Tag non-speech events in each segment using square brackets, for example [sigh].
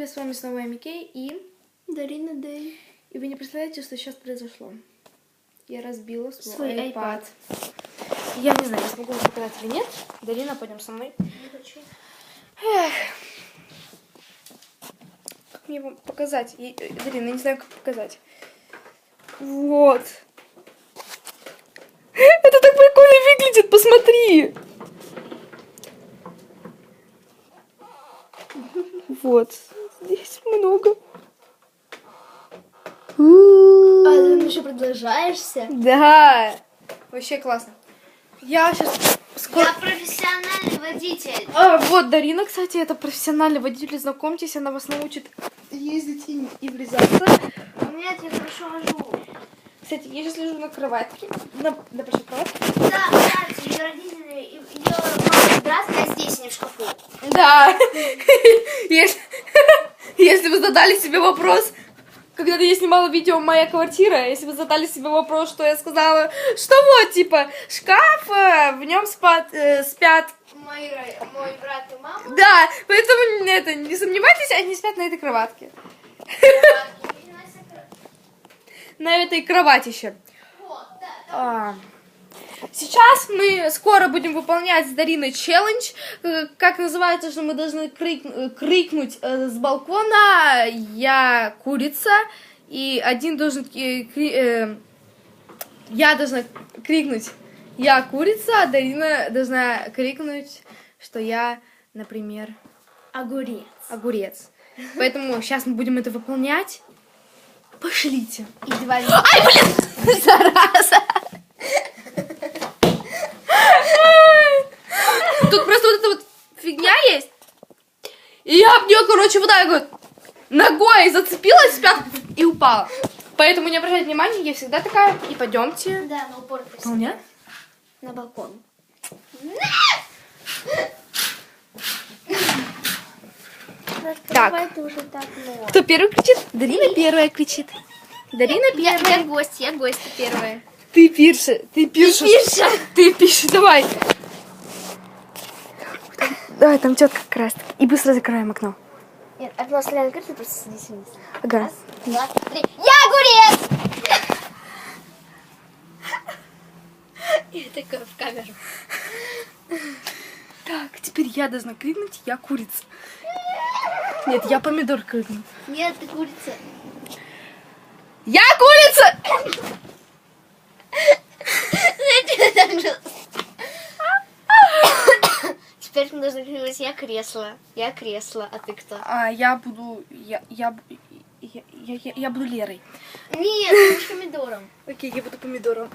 С вами снова я Микей и... Дарина Дэй. И вы не представляете, что сейчас произошло. Я разбила свой, Свой iPad. Я не знаю, я смогу вам показать или нет. Дарина, пойдем со мной. Не хочу. Эх. Как мне вам показать? И- э, Дарина, я не знаю, как показать. Вот. [laughs] Это так прикольно выглядит, посмотри. Вот. Здесь много. А ты еще продолжаешься? Да. Вообще классно. Я сейчас скоро... Я профессиональный водитель. А, вот Дарина, кстати, это профессиональный водитель. Знакомьтесь, она вас научит ездить и, и врезаться. У меня я хорошо вожу. Кстати, я сейчас лежу на кроватке. На, на большой кроватке. Да, кстати, ее родители, и- ее мама здравствуй, а здесь не в шкафу. Да. [laughs] Если, если вы задали себе вопрос, когда я снимала видео «Моя квартира», если вы задали себе вопрос, что я сказала, что вот, типа, шкаф, э, в нем спят, э, спят Мой, мой брат и мама. Да, поэтому это, не сомневайтесь, они спят на этой кроватке. На этой кроватище. Вот, да, да. А, Сейчас мы скоро будем выполнять с Дариной челлендж. Э, Как называется, что мы должны крик- э, крикнуть э, с балкона «Я курица», и один должен... Я должна крикнуть «Я курица», а Дарина должна крикнуть, что я, например, Огурец. огурец. Поэтому сейчас мы будем это выполнять. Пошлите. И Ай, блин! [laughs] Зараза! Тут просто вот эта вот фигня есть. И я об нее, короче, вот так вот ногой зацепилась в пятку и упала. Поэтому не обращайте внимания, я всегда такая. И пойдемте. Да, на упор. Выполнять? На балкон. Так. Ты. Кто первый кричит? Дарина первая кричит. Дарина Я, первая. я гость, я гость первая. Ты пирша, ты пирша. пирша. Ты пирша, давай. Давай, там тетка как раз. таки. И быстро закрываем окно. Нет, окно стреляет открыто, просто садись вниз. Ага. Два, три. Я огурец! [laughs] Я такая в камеру. Так, теперь я должна крикнуть, я курица. Нет, я помидор крикну. Нет, ты курица. Я курица! Теперь мы должны крикнуть я кресло. Я кресло, а ты кто? А я буду, я, я, я, я, я, буду Лерой. Нет, ты будешь помидором. [laughs] Окей, я буду помидором.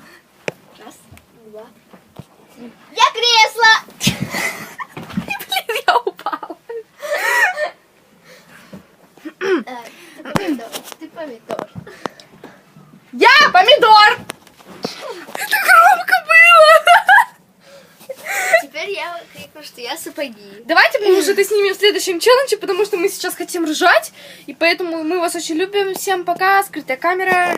Раз, два, три. Я кресло! Блин, я упала. Ты помидор. Ты помидор. Я помидор! Это громко было! Теперь я крикну, что я сапоги. Давайте мы уже это снимем в следующем челлендже, потому что мы сейчас хотим ржать, и поэтому мы вас очень любим. Всем пока, скрытая камера.